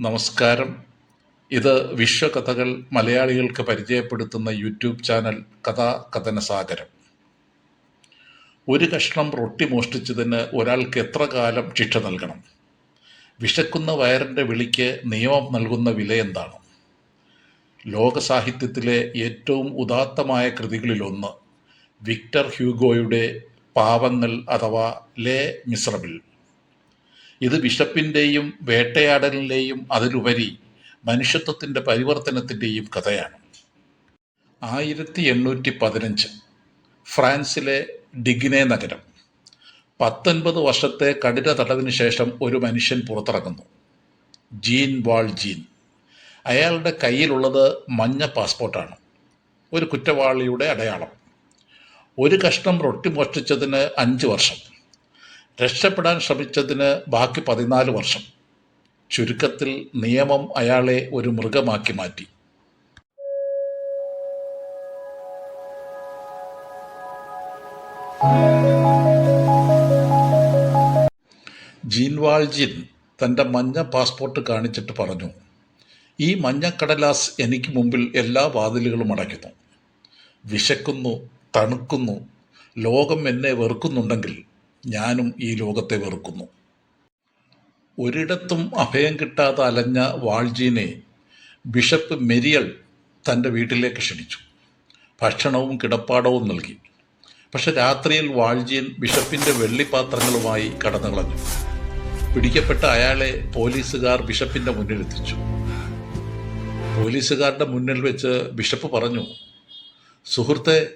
നമസ്കാരം. ഇത് വിശ്വകഥകൾ മലയാളികൾക്ക് പരിചയപ്പെടുത്തുന്ന യൂട്യൂബ് ചാനൽ കഥാ കഥനസാഗരം ഒരു കഷ്ണം റൊട്ടി മോഷ്ടിച്ചതിന് ഒരാൾക്ക് എത്ര കാലം ശിക്ഷ നൽകണം? വിശക്കുന്ന വയറിന്റെ വിളിക്ക് നിയമം നൽകുന്ന വില എന്താണ്? ലോകസാഹിത്യത്തിലെ ഏറ്റവും ഉദാത്തമായ കൃതികളിലൊന്ന് വിക്ടർ ഹ്യൂഗോയുടെ പാവങ്ങൾ അഥവാ ലേ മിസറബിൾ ഇത് ബിഷപ്പിന്റെയും വേട്ടയാടലിന്റെയും അതിലുപരി മനുഷ്യത്വത്തിന്റെ പരിവർത്തനത്തിന്റെയും കഥയാണ്. ആയിരത്തി എണ്ണൂറ്റി പതിനഞ്ച് ഫ്രാൻസിലെ ഡിഗ്നെ നഗരം. പത്തൊൻപത് വർഷത്തെ കഠിന തടവിന് ശേഷം ഒരു മനുഷ്യൻ പുറത്തിറങ്ങുന്നു. Jean Valjean. അയാളുടെ കയ്യിലുള്ളത് മഞ്ഞ പാസ്പോർട്ടാണ്. ഒരു കുറ്റവാളിയുടെ അടയാളം. ഒരു കഷ്ണം റൊട്ടി മോഷ്ടിച്ചതിന് അഞ്ച് വർഷം. രക്ഷപ്പെടാൻ ശ്രമിച്ചതിന് ബാക്കി പതിനാല് വർഷം. ചുരുക്കത്തിൽ നിയമം അയാളെ ഒരു മൃഗമാക്കി മാറ്റി. ജീൻവാൾജിൻ തന്റെ മഞ്ഞ പാസ്പോർട്ട് കാണിച്ചിട്ട് പറഞ്ഞു ഈ മഞ്ഞക്കടലാസ് എനിക്ക് മുമ്പിൽ എല്ലാ വാതിലുകളും അടയ്ക്കുന്നു. വിശക്കുന്നു തണുക്കുന്നു ലോകം എന്നെ വെറുക്കുന്നുണ്ടെങ്കിൽ ഞാനും ഈ ലോകത്തെ വെറുക്കുന്നു. ഒരിടത്തും അഭയം കിട്ടാതെ അലഞ്ഞ വാൾജീനെ ബിഷപ്പ് മെരിയൽ തന്റെ വീട്ടിലേക്ക് ക്ഷണിച്ചു. ഭക്ഷണവും കിടപ്പാടവും നൽകി. പക്ഷെ രാത്രിയിൽ വാൾജീൻ ബിഷപ്പിന്റെ വെള്ളിപ്പാത്രങ്ങളുമായി കടന്നു കളഞ്ഞു പിടിക്കപ്പെട്ട അയാളെ പോലീസുകാർ ബിഷപ്പിന്റെ മുന്നിലെത്തിച്ചു പോലീസുകാരുടെ മുന്നിൽ വെച്ച് ബിഷപ്പ് പറഞ്ഞു സുഹൃത്തെ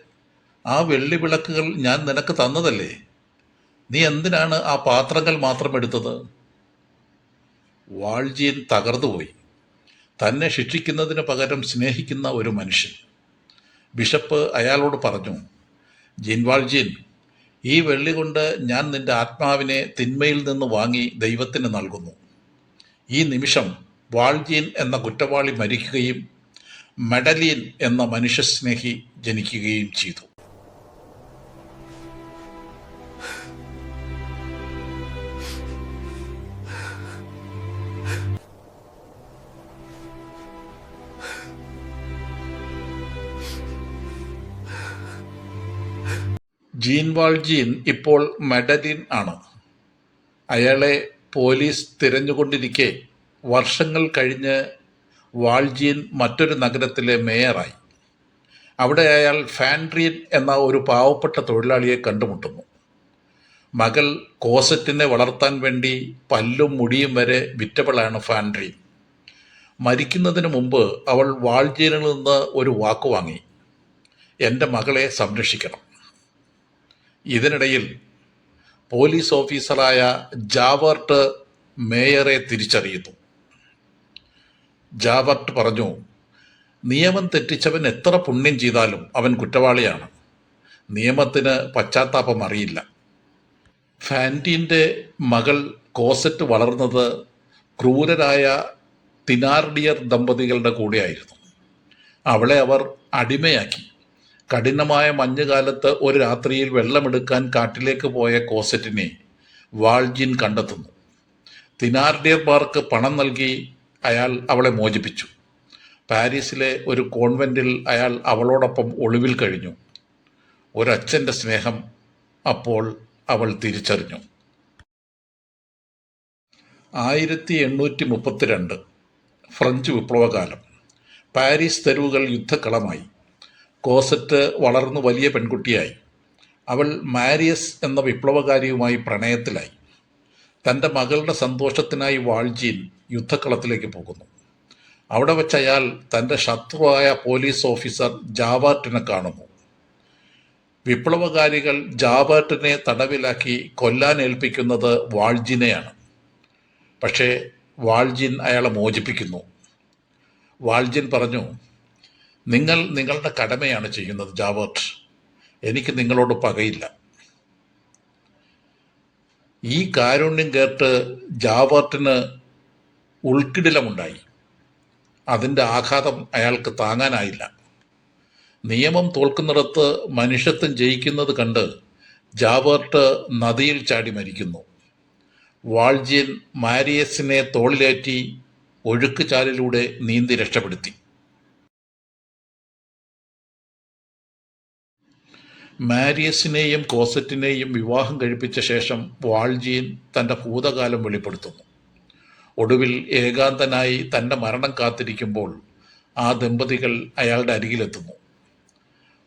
ആ വെള്ളി വിളക്കുകൾ ഞാൻ നിനക്ക് തന്നതല്ലേ? നീ എന്തിനാണ് ആ പാത്രങ്ങൾ മാത്രം എടുത്തത്? വാൾജിയൻ തകർന്നുപോയി. തന്നെ ശിക്ഷിക്കുന്നതിന് പകരം സ്നേഹിക്കുന്ന ഒരു മനുഷ്യൻ. ബിഷപ്പ് അയാളോട് പറഞ്ഞു ജിൻവാൾജിയൻ ഈ വെള്ളി കൊണ്ട് ഞാൻ നിന്റെ ആത്മാവിനെ തിന്മയിൽ നിന്ന് വാങ്ങി ദൈവത്തിന് നൽകുന്നു. ഈ നിമിഷം വാൾജിയൻ എന്ന കുറ്റവാളി മരിക്കുകയും മെഡലിയൻ എന്ന മനുഷ്യസ്നേഹി ജനിക്കുകയും ചെയ്തു. ജീൻ വാൾജീൻ ഇപ്പോൾ മെഡലിൻ ആണ്. അയാളെ പോലീസ് തിരഞ്ഞുകൊണ്ടിരിക്കെ വർഷങ്ങൾ കഴിഞ്ഞ് വാൾജീൻ മറ്റൊരു നഗരത്തിലെ മേയറായി. അവിടെ അയാൾ ഫാൻഡ്രീൻ എന്ന ഒരു പാവപ്പെട്ട തൊഴിലാളിയെ കണ്ടുമുട്ടുന്നു. മകൾ കോസറ്റിനെ വളർത്താൻ വേണ്ടി പല്ലും മുടിയും വരെ വിറ്റവളാണ് ഫാൻഡ്രീൻ. മരിക്കുന്നതിന് മുമ്പ് അവൾ വാൾജീനിൽ നിന്ന് ഒരു വാക്ക് വാങ്ങി. എന്റെ മകളെ സംരക്ഷിക്കണം. ഇതിനിടയിൽ പോലീസ് ഓഫീസറായ ജാവർട്ട് മേയറെ തിരിച്ചറിയുന്നു. ജാവർട്ട് പറഞ്ഞു നിയമം തെറ്റിച്ചവൻ എത്ര പുണ്യം ചെയ്താലും അവൻ കുറ്റവാളിയാണ്. നിയമത്തിന് പശ്ചാത്താപം അറിയില്ല. ഫാന്റീന്റെ മകൾ കോസറ്റ് വളർന്നത് ക്രൂരരായ തിനാർഡിയർ ദമ്പതികളുടെ കൂടെയായിരുന്നു. അവളെ അവർ അടിമയാക്കി. കഠിനമായ മഞ്ഞുകാലത്ത് ഒരു രാത്രിയിൽ വെള്ളമെടുക്കാൻ കാട്ടിലേക്ക് പോയ കോസറ്റിനെ വാൾജിൻ കണ്ടെത്തുന്നു. തിനാർഡിയർമാർക്ക് പണം നൽകി അയാൾ അവളെ മോചിപ്പിച്ചു. പാരീസിലെ ഒരു കോൺവെന്റിൽ അയാൾ അവളോടൊപ്പം ഒളിവിൽ കഴിഞ്ഞു. ഒരച്ഛന്റെ സ്നേഹം അപ്പോൾ അവൾ തിരിച്ചറിഞ്ഞു. ആയിരത്തി എണ്ണൂറ്റി മുപ്പത്തിരണ്ട് ഫ്രഞ്ച് വിപ്ലവകാലം. പാരീസ് തെരുവുകൾ യുദ്ധക്കളമായി. കോസറ്റ് വളർന്നു വലിയ പെൺകുട്ടിയായി. അവൾ മാരിയസ് എന്ന വിപ്ലവകാരിയുമായി പ്രണയത്തിലായി. തന്റെ മകളുടെ സന്തോഷത്തിനായി വാൾജീൻ യുദ്ധക്കളത്തിലേക്ക് പോകുന്നു. അവിടെ വെച്ച് അയാൾ തന്റെ ശത്രുവായ പോലീസ് ഓഫീസർ ജാവാർട്ടിനെ കാണുന്നു. വിപ്ലവകാരികൾ ജാബർട്ടിനെ തടവിലാക്കി കൊല്ലാൻ ഏൽപ്പിക്കുന്നത് വാൾജിനെയാണ്. പക്ഷേ വാൾജിൻ അയാളെ മോചിപ്പിക്കുന്നു. വാൾജിൻ പറഞ്ഞു നിങ്ങൾ നിങ്ങളുടെ കടമയാണ് ചെയ്യുന്നത് ജാവേർട്ട് എനിക്ക് നിങ്ങളോട് പകയില്ല. ഈ കാരുണ്യം കേട്ട് ജാവേർട്ടിന് ഉൾക്കിടിലമുണ്ടായി. അതിന്റെ ആഘാതം അയാൾക്ക് താങ്ങാനായില്ല. നിയമം തോൽക്കുന്നിടത്ത് മനുഷ്യത്വം ജയിക്കുന്നത് കണ്ട് ജാവേർട്ട് നദിയിൽ ചാടി മരിക്കുന്നു. വാൾജിയൻ മാരിയസിനെ തോളിലേറ്റി ഒഴുക്ക് ചാലിലൂടെ നീന്തി രക്ഷപ്പെടുത്തി. മാരിയസിനെയും കോസറ്റിനെയും വിവാഹം കഴിപ്പിച്ച ശേഷം വാൾജീൻ തന്റെ ഭൂതകാലം വെളിപ്പെടുത്തുന്നു. ഒടുവിൽ ഏകാന്തനായി തന്റെ മരണം കാത്തിരിക്കുമ്പോൾ ആ ദമ്പതികൾ അയാളുടെ അരികിലെത്തുന്നു.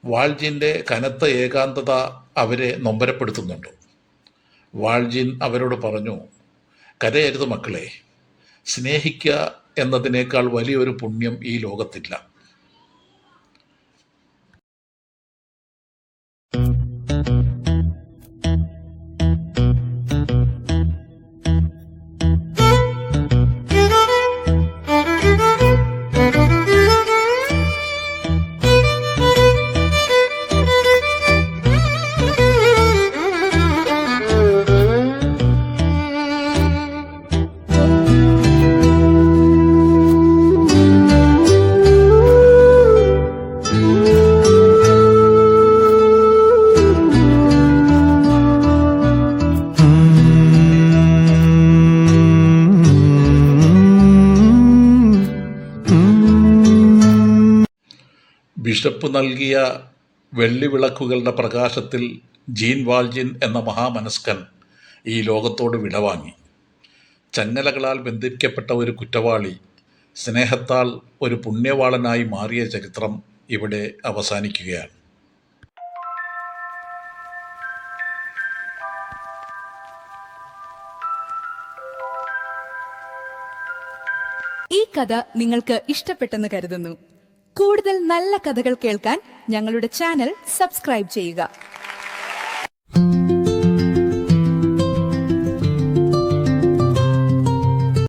വാൾജിന്റെ കനത്ത ഏകാന്തത അവരെ നൊമ്പരപ്പെടുത്തുന്നുണ്ട്. വാൾജിൻ അവരോട് പറഞ്ഞു കരയരുത് മക്കളെ സ്നേഹിക്കുക എന്നതിനേക്കാൾ വലിയൊരു പുണ്യം ഈ ലോകത്തില്ല. ബിഷപ്പ് നൽകിയ വെള്ളിവിളക്കുകളുടെ പ്രകാശത്തിൽ ജീൻ വാൾജിൻ എന്ന മഹാമനസ്കൻ ഈ ലോകത്തോട് വിടവാങ്ങി. ചങ്ങലകളാൽ ബന്ധിക്കപ്പെട്ട ഒരു കുറ്റവാളി സ്നേഹത്താൽ ഒരു പുണ്യവാളനായി മാറിയ ചരിത്രം ഇവിടെ അവസാനിക്കുകയാണ്. ഈ കഥ നിങ്ങൾക്ക് ഇഷ്ടപ്പെട്ടെന്ന് കരുതുന്നു. കൂടുതൽ നല്ല കഥകൾ കേൾക്കാൻ ഞങ്ങളുടെ ചാനൽ സബ്സ്ക്രൈബ് ചെയ്യുക.